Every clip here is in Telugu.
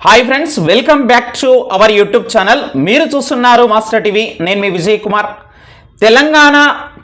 Hi friends welcome back to our YouTube channel మీరు చూస్తున్నారు మాస్టర్ టీవీ నేను మీ విజయ్ కుమార్. తెలంగాణ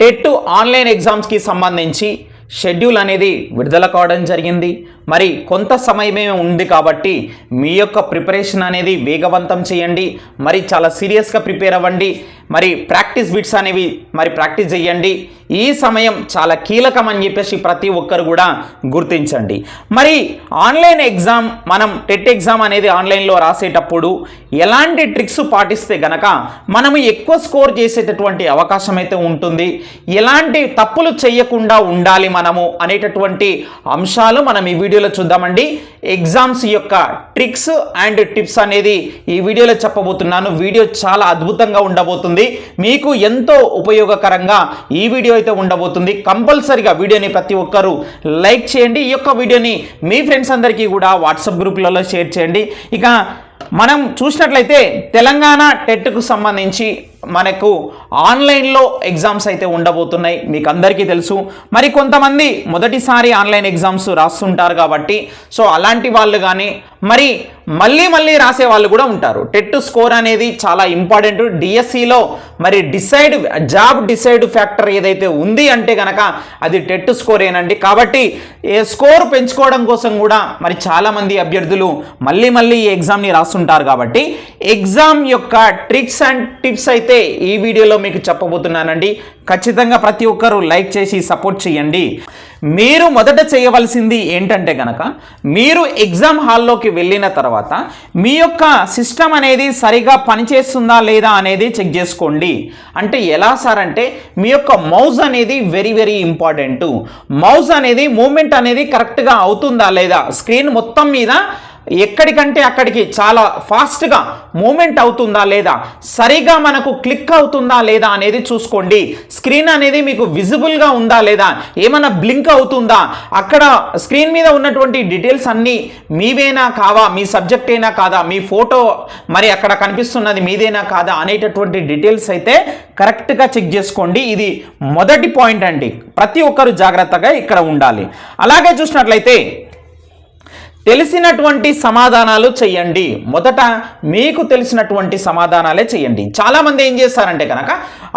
టెట్ ఆన్లైన్ ఎగ్జామ్స్కి సంబంధించి షెడ్యూల్ అనేది విడుదల కావడం జరిగింది. మరి కొంత సమయమే ఉంది కాబట్టి మీ యొక్క ప్రిపరేషన్ అనేది వేగవంతం చేయండి. మరి చాలా సీరియస్గా ప్రిపేర్ అవ్వండి. మరి ప్రాక్టీస్ బిట్స్ అనేవి మరి ప్రాక్టీస్ చేయండి. ఈ సమయం చాలా కీలకం అని చెప్పేసి ప్రతి ఒక్కరు కూడా గుర్తించండి. మరి ఆన్లైన్ ఎగ్జామ్ మనం టెట్ ఎగ్జామ్ అనేది ఆన్లైన్లో రాసేటప్పుడు ఎలాంటి ట్రిక్స్ పాటిస్తే గనక మనము ఎక్కువ స్కోర్ చేసేటటువంటి అవకాశం అయితే ఉంటుంది. ఎలాంటి తప్పులు చేయకుండా ఉండాలి మనము అనేటటువంటి అంశాలు మనం ఈ వీడియో వీడియోలో చూద్దామండి. ఎగ్జామ్స్ యొక్క ట్రిక్స్ అండ్ టిప్స్ అనేది ఈ వీడియోలో చెప్పబోతున్నాను. వీడియో చాలా అద్భుతంగా ఉండబోతుంది. మీకు ఎంతో ఉపయోగకరంగా ఈ వీడియో అయితే ఉండబోతుంది. కంపల్సరిగా వీడియోని ప్రతి ఒక్కరూ లైక్ చేయండి. ఈ యొక్క వీడియోని మీ ఫ్రెండ్స్ అందరికీ కూడా వాట్సాప్ గ్రూపులలో షేర్ చేయండి. ఇక మనం చూసినట్లయితే తెలంగాణ టెట్కు సంబంధించి మనకు ఆన్లైన్లో ఎగ్జామ్స్ అయితే ఉండబోతున్నాయి. మీకు అందరికీ తెలుసు. మరి కొంతమంది మొదటిసారి ఆన్లైన్ ఎగ్జామ్స్ రాస్తుంటారు కాబట్టి సో అలాంటి వాళ్ళు కానీ మరి మళ్ళీ మళ్ళీ రాసే వాళ్ళు కూడా ఉంటారు. టెట్ స్కోర్ అనేది చాలా ఇంపార్టెంట్. డిఎస్సిలో మరి డిసైడ్ జాబ్ డిసైడ్ ఫ్యాక్టర్ ఏదైతే ఉంది అంటే కనుక అది టెట్ స్కోరేనండి కాబట్టి ఏ స్కోర్ పెంచుకోవడం కోసం కూడా మరి చాలామంది అభ్యర్థులు మళ్ళీ మళ్ళీ ఈ ఎగ్జామ్ని రాస్తుంటారు కాబట్టి ఎగ్జామ్ యొక్క ట్రిక్స్ అండ్ టిప్స్ అయితే ఈ వీడియోలో మీకు చెప్పబోతున్నానండి ఖచ్చితంగా ప్రతి ఒక్కరూ లైక్ చేసి సపోర్ట్ చేయండి. మీరు మొదట చేయవలసింది ఏంటంటే గనక మీరు ఎగ్జామ్ హాల్లోకి వెళ్ళిన తర్వాత మీ యొక్క సిస్టమ్ అనేది సరిగా పనిచేస్తుందా లేదా అనేది చెక్ చేసుకోండి. అంటే ఎలా సార్ అంటే మీ యొక్క మౌజ్ అనేది వెరీ వెరీ ఇంపార్టెంట్. మౌజ్ అనేది మూమెంట్ అనేది కరెక్ట్గా అవుతుందా లేదా స్క్రీన్ మొత్తం మీద ఎక్కడికంటే అక్కడికి చాలా ఫాస్ట్గా మూమెంట్ అవుతుందా లేదా? సరిగా మనకు క్లిక్ అవుతుందా లేదా అనేది చూసుకోండి. స్క్రీన్ అనేది మీకు విజిబుల్గా ఉందా లేదా? ఏమైనా బ్లింక్ అవుతుందా? అక్కడ స్క్రీన్ మీద ఉన్నటువంటి డీటెయిల్స్ అన్నీ మీవేనా కావా? మీ సబ్జెక్ట్ అయినా కాదా? మీ ఫోటో మరి అక్కడ కనిపిస్తున్నది మీదేనా కాదా? అనేటటువంటి డీటెయిల్స్ అయితే కరెక్ట్గా చెక్ చేసుకోండి. ఇది మొదటి పాయింట్ అండి. ప్రతి ఒక్కరు జాగ్రత్తగా ఇక్కడ ఉండాలి. అలాగే చూసినట్లయితే తెలిసినటువంటి సమాధానాలు చెయ్యండి. మొదట మీకు తెలిసినటువంటి సమాధానాలే చెయ్యండి. చాలామంది ఏం చేస్తారంటే కనుక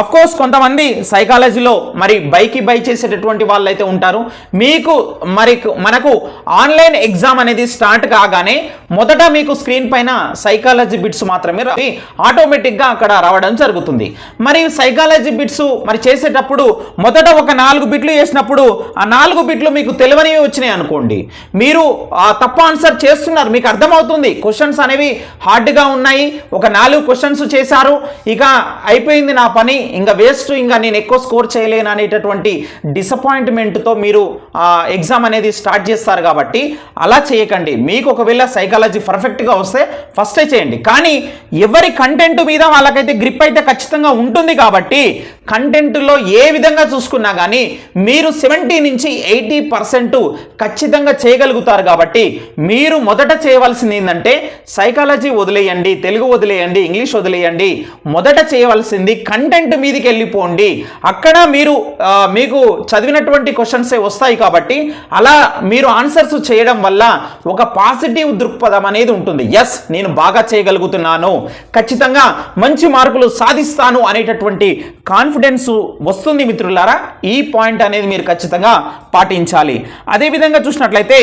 అఫ్కోర్స్ కొంతమంది సైకాలజీలో మరి బైకి బై చేసేటటువంటి వాళ్ళు అయితే ఉంటారు. మీకు మరి మనకు ఆన్లైన్ ఎగ్జామ్ అనేది స్టార్ట్ కాగానే మొదట మీకు స్క్రీన్ పైన సైకాలజీ బిట్స్ మాత్రమే రావి ఆటోమేటిక్గా అక్కడ రావడం జరుగుతుంది. మరి సైకాలజీ బిట్స్ మరి చేసేటప్పుడు మొదట ఒక నాలుగు బిట్లు వేసినప్పుడు ఆ నాలుగు బిట్లు మీకు తెలియనివి వచ్చినాయి అనుకోండి. మీరు ఆ తప్పు ఆన్సర్ చేస్తున్నారు. మీకు అర్థమవుతుంది. క్వశ్చన్స్ అనేవి హార్డ్గా ఉన్నాయి. ఒక నాలుగు క్వశ్చన్స్ చేశారు. ఇక అయిపోయింది నా పని. ఇంకా వేస్ట్. ఇంకా నేను ఎక్కువ స్కోర్ చేయలేను అనేటటువంటి డిసప్పాయింట్మెంట్తో మీరు ఎగ్జామ్ అనేది స్టార్ట్ చేస్తారు కాబట్టి అలా చేయకండి. మీకు ఒకవేళ సైకాలజీ పర్ఫెక్ట్గా వస్తే ఫస్టే చేయండి. కానీ ఎవరి కంటెంట్ మీద వాళ్ళకైతే గ్రిప్ అయితే ఖచ్చితంగా ఉంటుంది కాబట్టి కంటెంట్లో ఏ విధంగా చూసుకున్నా కానీ మీరు సెవెంటీ నుంచి ఎయిటీ పర్సెంట్ ఖచ్చితంగా చేయగలుగుతారు కాబట్టి మీరు మొదట చేయవలసింది ఏంటంటే సైకాలజీ వదిలేయండి తెలుగు వదిలేయండి ఇంగ్లీష్ వదిలేయండి. మొదట చేయవలసింది కంటెంట్ మీదకి వెళ్ళిపోండి. అక్కడ మీరు మీకు చదివినటువంటి క్వశ్చన్సే వస్తాయి కాబట్టి అలా మీరు ఆన్సర్స్ చేయడం వల్ల ఒక పాజిటివ్ దృక్పథం అనేది ఉంటుంది. ఎస్ నేను బాగా చేయగలుగుతున్నాను. ఖచ్చితంగా మంచి మార్కులు సాధిస్తాను అనేటటువంటి కాన్ఫిడెన్స్ వస్తుంది మిత్రులారా. ఈ పాయింట్ అనేది మీరు ఖచ్చితంగా పాటించాలి. అదేవిధంగా చూసినట్లయితే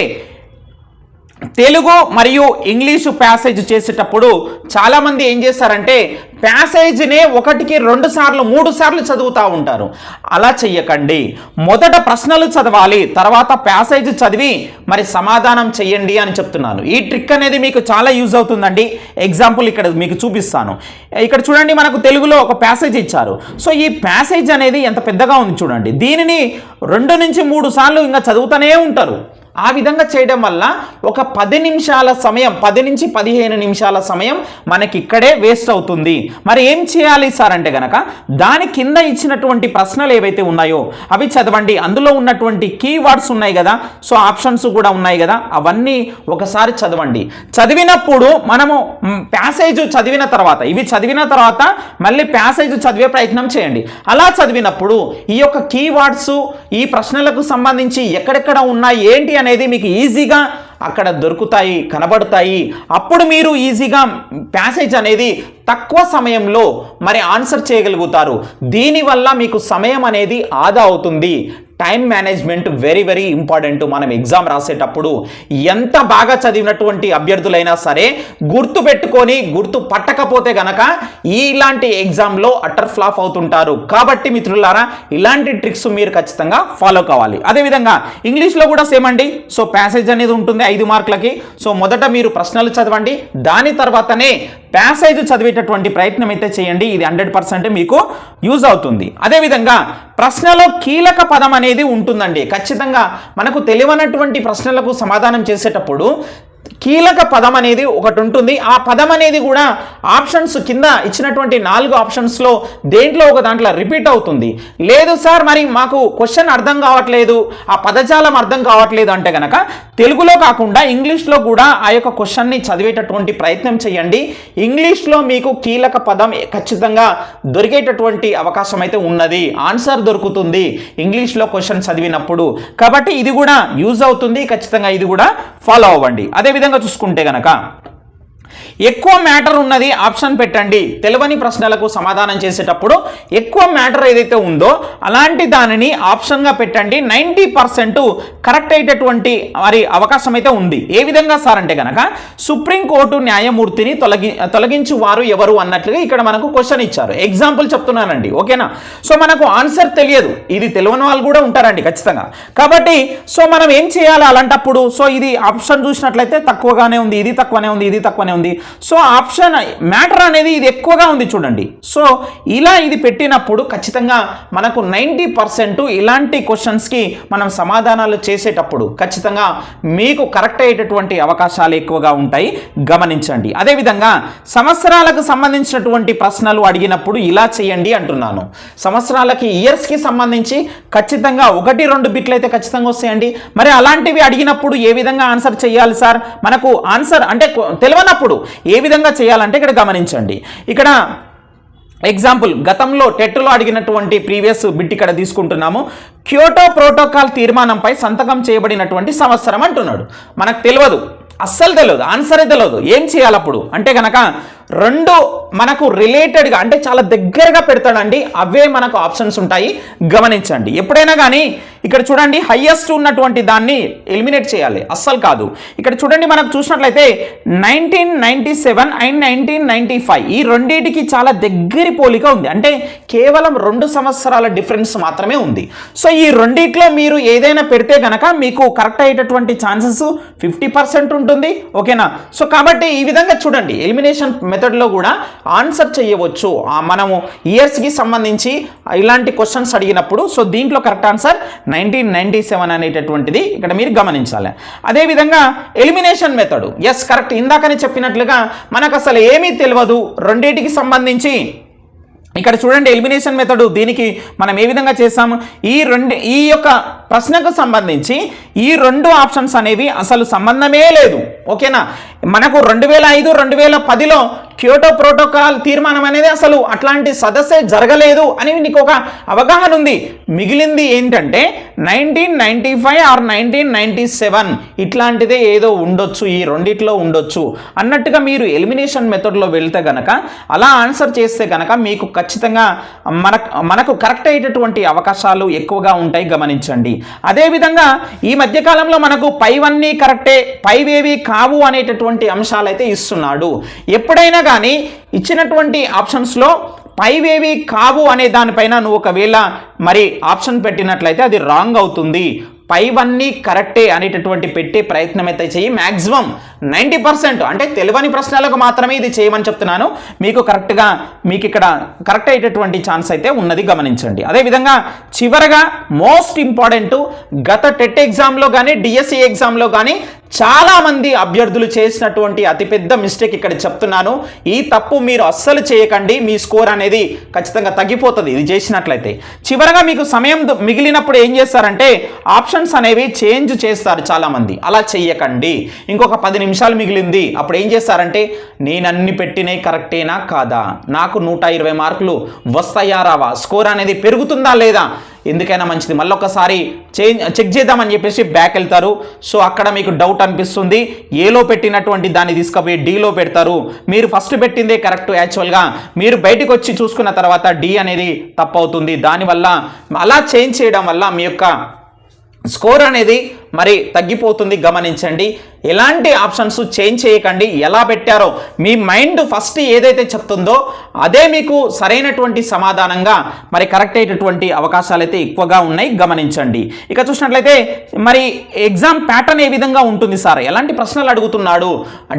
తెలుగు మరియు ఇంగ్లీషు ప్యాసేజ్ చేసేటప్పుడు చాలామంది ఏం చేస్తారంటే ప్యాసేజ్నే ఒకటికి రెండు సార్లు మూడు సార్లు చదువుతూ ఉంటారు. అలా చెయ్యకండి. మొదట ప్రశ్నలు చదవాలి తర్వాత ప్యాసేజ్ చదివి మరి సమాధానం చెయ్యండి అని చెప్తున్నాను ఈ ట్రిక్ అనేది మీకు చాలా యూజ్ అవుతుందండి. ఎగ్జాంపుల్ ఇక్కడ మీకు చూపిస్తాను. ఇక్కడ చూడండి మనకు తెలుగులో ఒక ప్యాసేజ్ ఇచ్చారు. సో ఈ ప్యాసేజ్ అనేది ఎంత పెద్దగా ఉంది చూడండి. దీనిని రెండు నుంచి మూడు సార్లు ఇంకా చదువుతూనే ఉంటారు. ఆ విధంగా చేయడం వల్ల ఒక పది నిమిషాల సమయం పది నుంచి పదిహేను నిమిషాల సమయం మనకి ఇక్కడే వేస్ట్ అవుతుంది. మరి ఏం చేయాలి సార్ అంటే గనక దాని కింద ఇచ్చినటువంటి ప్రశ్నలు ఏవైతే ఉన్నాయో అవి చదవండి. అందులో ఉన్నటువంటి కీవర్డ్స్ ఉన్నాయి కదా సో ఆప్షన్స్ కూడా ఉన్నాయి కదా అవన్నీ ఒకసారి చదవండి. చదివినప్పుడు మనము ప్యాసేజ్ చదివిన తర్వాత ఇవి చదివిన తర్వాత మళ్ళీ ప్యాసేజ్ చదివే ప్రయత్నం చేయండి. అలా చదివినప్పుడు ఈ యొక్క కీవర్డ్స్ ఈ ప్రశ్నలకు సంబంధించి ఎక్కడెక్కడ ఉన్నాయి ఏంటి అనేది మీకు ఈజీగా అక్కడ దొరుకుతాయి కనబడతాయి. అప్పుడు మీరు ఈజీగా ప్యాసేజ్ అనేది తక్కువ సమయంలో మరి ఆన్సర్ చేయగలుగుతారు. దీనివల్ల మీకు సమయం అనేది ఆదా అవుతుంది. Time management very very important. మనం ఎగ్జామ్ రాసేటప్పుడు ఎంత బాగా చదివినటువంటి అభ్యర్థులైనా సరే గుర్తు పెట్టుకొని గుర్తు పట్టకపోతే గనక ఇలాంటి ఎగ్జామ్లో అటర్ ఫ్లాప్ అవుతుంటారు. కాబట్టి మిత్రులారా ఇలాంటి ట్రిక్స్ మీరు ఖచ్చితంగా ఫాలో కావాలి. అదేవిధంగా ఇంగ్లీష్లో కూడా సేమ్ అండి. సో ప్యాసేజ్ అనేది ఉంటుంది ఐదు మార్కులకి. సో మొదట మీరు ప్రశ్నలు చదవండి. దాని తర్వాతనే ప్యాసేజ్ చదివేటటువంటి ప్రయత్నం అయితే చేయండి. ఇది హండ్రెడ్ పర్సెంట్ మీకు యూజ్ అవుతుంది. అదేవిధంగా ప్రశ్నలో కీలక పదం అనేది ఉంటుందండి. ఖచ్చితంగా మనకు తెలియనటువంటి ప్రశ్నలకు సమాధానం చేసేటప్పుడు కీలక పదం అనేది ఒకటి ఉంటుంది. ఆ పదం అనేది కూడా ఆప్షన్స్ కింద ఇచ్చినటువంటి నాలుగు ఆప్షన్స్లో దేంట్లో ఒక దాంట్లో రిపీట్ అవుతుంది. లేదు సార్ మరి మాకు క్వశ్చన్ అర్థం కావట్లేదు. ఆ పదజాలం అర్థం కావట్లేదు అంటే కనుక తెలుగులో కాకుండా ఇంగ్లీష్లో కూడా ఆ యొక్క క్వశ్చన్ని చదివేటటువంటి ప్రయత్నం చేయండి. ఇంగ్లీష్లో మీకు కీలక పదం ఖచ్చితంగా దొరికేటటువంటి అవకాశం అయితే ఉన్నది. ఆన్సర్ దొరుకుతుంది ఇంగ్లీష్లో క్వశ్చన్ చదివినప్పుడు. కాబట్టి ఇది కూడా యూజ్ అవుతుంది. ఖచ్చితంగా ఇది కూడా ఫాలో అవ్వండి. అదేవిధంగా చూసుకుంటే కనుక ఎక్కువ మ్యాటర్ ఉన్నది ఆప్షన్ పెట్టండి. తెలియని ప్రశ్నలకు సమాధానం చేసేటప్పుడు ఎక్కువ మ్యాటర్ ఏదైతే ఉందో అలాంటి దానిని ఆప్షన్గా పెట్టండి. నైంటీ పర్సెంట్ కరెక్ట్ అయ్యేటటువంటి మరి అవకాశం అయితే ఉంది. ఏ విధంగా సార్ అంటే కనుక సుప్రీంకోర్టు న్యాయమూర్తిని తొలగి తొలగించు వారు ఎవరు అన్నట్లుగా ఇక్కడ మనకు క్వశ్చన్ ఇచ్చారు. ఎగ్జాంపుల్ చెప్తున్నానండి. ఓకేనా? సో మనకు ఆన్సర్ తెలియదు. ఇది తెలియని వాళ్ళు కూడా ఉంటారండి ఖచ్చితంగా. కాబట్టి సో మనం ఏం చేయాలి అలాంటప్పుడు? సో ఇది ఆప్షన్ చూసినట్లయితే తక్కువగానే ఉంది ఇది తక్కువనే ఉంది ఇది తక్కువనే ఉంది సో ఆప్షన్ మ్యాటర్ అనేది ఇది ఎక్కువగా ఉంది చూడండి. సో ఇలా ఇది పెట్టినప్పుడు ఖచ్చితంగా మనకు నైంటీ పర్సెంట్ ఇలాంటి క్వశ్చన్స్కి మనం సమాధానాలు చేసేటప్పుడు ఖచ్చితంగా మీకు కరెక్ట్ అయ్యేటటువంటి అవకాశాలు ఎక్కువగా ఉంటాయి. గమనించండి. అదేవిధంగా సంవత్సరాలకు సంబంధించినటువంటి ప్రశ్నలు అడిగినప్పుడు ఇలా చేయండి అంటున్నాను. సంవత్సరాలకి ఇయర్స్కి సంబంధించి ఖచ్చితంగా ఒకటి రెండు బిట్లు అయితే ఖచ్చితంగా వస్తాయండి. మరి అలాంటివి అడిగినప్పుడు ఏ విధంగా ఆన్సర్ చేయాలి సార్? మనకు ఆన్సర్ అంటే తెలియనప్పుడు తెలియనప్పుడు ఏ విధంగా చేయాలంటే ఇక్కడ గమనించండి. ఇక్కడ ఎగ్జాంపుల్ గతంలో టెట్లో అడిగినటువంటి ప్రీవియస్ బిట్ ఇక్కడ తీసుకుంటున్నాము. క్యోటో ప్రోటోకాల్ తీర్మానంపై సంతకం చేయబడినటువంటి సంవత్సరం అంటున్నాడు. మనకు తెలియదు. అస్సలు తెలియదు ఆన్సరే తెలియదు ఏం చేయాలి అప్పుడు? అంటే కనుక రెండు మనకు రిలేటెడ్గా అంటే చాలా దగ్గరగా పెడతాడండి అవే మనకు ఆప్షన్స్ ఉంటాయి. గమనించండి. ఎప్పుడైనా కానీ ఇక్కడ చూడండి హయ్యెస్ట్ ఉన్నటువంటి దాన్ని ఎలిమినేట్ చేయాలి. అస్సలు కాదు. ఇక్కడ చూడండి మనకు చూసినట్లయితే nineteen ninety seven and nineteen ninety five ఈ రెండింటికి చాలా దగ్గరి పోలిక ఉంది. అంటే కేవలం రెండు సంవత్సరాల డిఫరెన్స్ మాత్రమే ఉంది. సో ఈ రెండిట్లో మీరు ఏదైనా పెడితే కనుక మీకు కరెక్ట్ అయ్యేటటువంటి ఛాన్సెస్ ఫిఫ్టీ పర్సెంట్ ఉంటుంది. ఓకేనా సో కాబట్టి ఈ విధంగా చూడండి. ఎలిమినేషన్ మెథడ్లో కూడా ఆన్సర్ చేయవచ్చు. మనము ఇయర్స్కి సంబంధించి ఇలాంటి క్వశ్చన్స్ అడిగినప్పుడు సో దీంట్లో correct answer nineteen ninety seven అనేటటువంటిది ఇక్కడ మీరు గమనించాలి. అదేవిధంగా ఎలిమినేషన్ మెథడ్ ఎస్ కరెక్ట్ ఇందాకనే చెప్పినట్లుగా మనకు అసలు ఏమీ తెలియదు. రెండింటికి సంబంధించి ఇక్కడ చూడండి ఎలిమినేషన్ మెథడ్ దీనికి మనం ఏ విధంగా చేస్తాము? ఈ రెండు ఈ యొక్క ప్రశ్నకు సంబంధించి ఈ రెండు ఆప్షన్స్ అనేవి అసలు సంబంధమే లేదు. ఓకేనా? మనకు రెండు వేల ఐదు రెండు వేల పదిలో క్యోటో ప్రోటోకాల్ తీర్మానం అనేది అసలు అట్లాంటి సదస్సే జరగలేదు అని నీకు ఒక అవగాహన ఉంది. మిగిలింది ఏంటంటే nineteen ninety five or nineteen ninety seven ఇట్లాంటిదే ఏదో ఉండొచ్చు ఈ రెండిట్లో ఉండొచ్చు అన్నట్టుగా మీరు ఎలిమినేషన్ మెథడ్లో వెళ్తే గనక అలా ఆన్సర్ చేస్తే గనక మీకు ఖచ్చితంగా మన మనకు కరెక్ట్ అయ్యేటటువంటి అవకాశాలు ఎక్కువగా ఉంటాయి. గమనించండి. అదేవిధంగా ఈ మధ్యకాలంలో మనకు పైవన్నీ కరెక్టే పైవేవి కావు అనేటటువంటి అంశాలు అయితే ఇస్తున్నాడు. ఎప్పుడైనా కానీ ఇచ్చినటువంటి ఆప్షన్స్లో పైవేవి కావు అనే దానిపైన నువ్వు ఒకవేళ మరి ఆప్షన్ పెట్టినట్లయితే అది రాంగ్ అవుతుంది. పైవన్నీ కరెక్టే అనేటటువంటి పెట్టే ప్రయత్నం అయితే చెయ్యి మ్యాక్సిమం నైంటీ పర్సెంట్ అంటే తెలియని ప్రశ్నలకు మాత్రమే ఇది చేయమని చెప్తున్నాను. మీకు కరెక్ట్గా మీకు ఇక్కడ కరెక్ట్ అయ్యేటటువంటి ఛాన్స్ అయితే ఉన్నది గమనించండి. అదేవిధంగా చివరగా మోస్ట్ ఇంపార్టెంట్ గత టెట్ ఎగ్జామ్లో కానీ డిఎస్సి ఎగ్జామ్లో కానీ చాలామంది అభ్యర్థులు చేసినటువంటి అతిపెద్ద మిస్టేక్ ఇక్కడ చెప్తున్నాను. ఈ తప్పు మీరు అస్సలు చేయకండి. మీ స్కోర్ అనేది ఖచ్చితంగా తగ్గిపోతుంది. ఇది చేసినట్లయితే. చివరగా మీకు సమయం మిగిలినప్పుడు ఏం చేస్తారంటే ఆప్షన్స్ అనేవి చేంజ్ చేస్తారు చాలామంది. అలా చెయ్యకండి. ఇంకొక పది నిమిషాలు మిగిలింది. అప్పుడు ఏం చేస్తారంటే నేను అన్ని పెట్టినవి కరెక్టేనా కాదా? నాకు నూట ఇరవై మార్కులు వస్తాయా రావా? స్కోర్ అనేది పెరుగుతుందా లేదా? ఎందుకైనా మంచిది. మళ్ళీ ఒకసారి చేంజ్ చెక్ చేద్దామని చెప్పేసి బ్యాక్ వెళ్తారు. సో అక్కడ మీకు డౌట్ అనిపిస్తుంది. ఏలో పెట్టినటువంటి దాన్ని తీసుకుపోయి డీలో పెడతారు. మీరు ఫస్ట్ పెట్టిందే కరెక్ట్ యాక్చువల్గా మీరు బయటకు వచ్చి చూసుకున్న తర్వాత డి అనేది తప్పు అవుతుంది దానివల్ల అలా చేంజ్ చేయడం వల్ల మీ యొక్క స్కోర్ అనేది మరి తగ్గిపోతుంది గమనించండి. ఎలాంటి ఆప్షన్స్ చేంజ్ చేయకండి ఎలా పెట్టారో మీ మైండ్ ఫస్ట్ ఏదైతే చెప్తుందో అదే మీకు సరైనటువంటి సమాధానంగా మరి కరెక్ట్ అయ్యేటటువంటి అవకాశాలు అయితే ఎక్కువగా ఉన్నాయి గమనించండి. ఇక చూసినట్లయితే మరి ఎగ్జామ్ ప్యాటర్న్ ఏ విధంగా ఉంటుంది సార్? ఎలాంటి ప్రశ్నలు అడుగుతున్నాడు?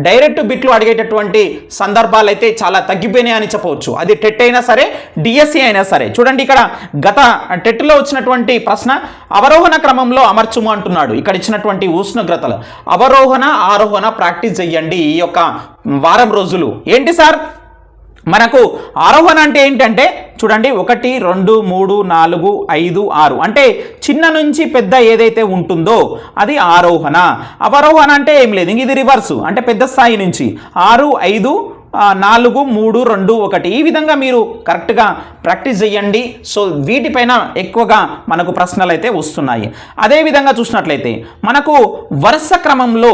డైరెక్ట్ బిట్లు అడిగేటటువంటి సందర్భాలు అయితే చాలా తగ్గిపోయినాయి అని చెప్పవచ్చు. అది టెట్ అయినా సరే డిఎస్సి అయినా సరే. చూడండి ఇక్కడ గత టెట్లో వచ్చినటువంటి ప్రశ్న అవరోహణ క్రమంలో అమర్చుము అంటున్నాడు. ఇక్కడ ఇచ్చినటువంటి ఉష్ణోగ్రతలు. అవరోహణ ఆరోహణ ప్రాక్టీస్ చెయ్యండి ఈ యొక్క వారం రోజులు. ఏంటి సార్? మనకు ఆరోహణ అంటే ఏంటంటే చూడండి ఒకటి రెండు మూడు నాలుగు ఐదు ఆరు. అంటే చిన్న నుంచి పెద్ద ఏదైతే ఉంటుందో అది ఆరోహణ. అవరోహణ అంటే ఏం లేదు ఇంక ఇది రివర్సు అంటే పెద్ద స్థాయి నుంచి. ఆరు ఐదు నాలుగు మూడు రెండు ఒకటి. ఈ విధంగా మీరు కరెక్ట్గా ప్రాక్టీస్ చేయండి. సో వీటిపైన ఎక్కువగా మనకు ప్రశ్నలు అయితే వస్తున్నాయి అదేవిధంగా చూసినట్లయితే మనకు వరుస క్రమంలో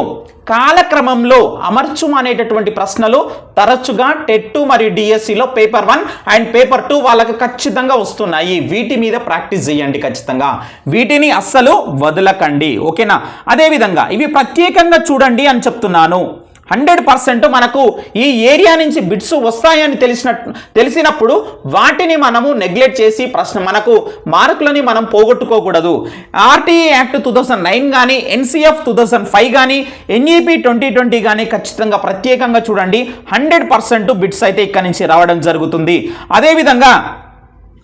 కాలక్రమంలో అమర్చుము అనేటటువంటి ప్రశ్నలు తరచుగా టెట్ మరియు డిఎస్సిలో paper one and paper two వాళ్ళకి ఖచ్చితంగా వస్తున్నాయి. వీటి మీద ప్రాక్టీస్ చేయండి ఖచ్చితంగా. వీటిని అస్సలు వదలకండి. ఓకేనా? అదేవిధంగా ఇవి ప్రత్యేకంగా చూడండి అని చెప్తున్నాను. హండ్రెడ్ పర్సెంట్ మనకు ఈ ఏరియా నుంచి బిట్స్ వస్తాయని తెలిసిన తెలిసినప్పుడు వాటిని మనము నెగ్లెక్ట్ చేసి ప్రశ్న మనకు మార్కులని మనం పోగొట్టుకోకూడదు. RTE act two thousand nine కానీ ఎన్సీఎఫ్ టూ థౌసండ్ ఫైవ్ కానీ ఎన్ఈపి ట్వంటీ ట్వంటీ కానీ ఖచ్చితంగా ప్రత్యేకంగా చూడండి. హండ్రెడ్ పర్సెంట్ బిట్స్ అయితే ఇక్కడ నుంచి రావడం జరుగుతుంది. అదేవిధంగా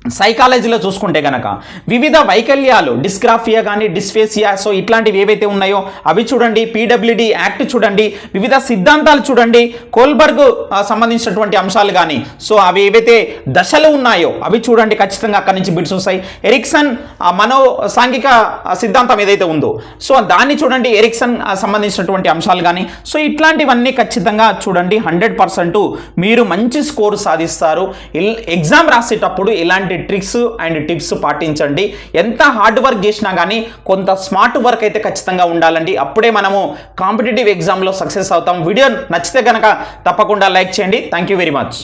సైకాలజీలో చూసుకుంటే గనక వివిధ వైకల్యాలు డిస్గ్రాఫియా కానీ డిస్ఫేసియా సో ఇట్లాంటివి ఏవైతే ఉన్నాయో అవి చూడండి పీడబ్ల్యూడి యాక్ట్ చూడండి వివిధ సిద్ధాంతాలు చూడండి కోల్బర్గ్ సంబంధించినటువంటి అంశాలు కానీ సో అవి ఏవైతే దశలు ఉన్నాయో అవి చూడండి ఖచ్చితంగా అక్కడి నుంచి బిట్స్ వస్తాయి. ఎరిక్సన్ మనో సాంఘిక సిద్ధాంతం ఏదైతే ఉందో సో దాన్ని చూడండి ఎరిక్సన్ సంబంధించినటువంటి అంశాలు కానీ సో ఇట్లాంటివన్నీ ఖచ్చితంగా చూడండి హండ్రెడ్ పర్సెంట్ మీరు మంచి స్కోర్ సాధిస్తారు. ఇల్- ఎగ్జామ్ రాసేటప్పుడు ఇలాంటి ఇలాంటి ట్రిక్స్ అండ్ టిప్స్ పాటించండి. ఎంత హార్డ్ వర్క్ చేసినా కానీ కొంత స్మార్ట్ వర్క్ అయితే ఖచ్చితంగా ఉండాలండి. అప్పుడే మనము కాంపిటేటివ్ ఎగ్జామ్లో సక్సెస్ అవుతాం. వీడియో నచ్చితే కనుక తప్పకుండా లైక్ చేయండి. Thank you very much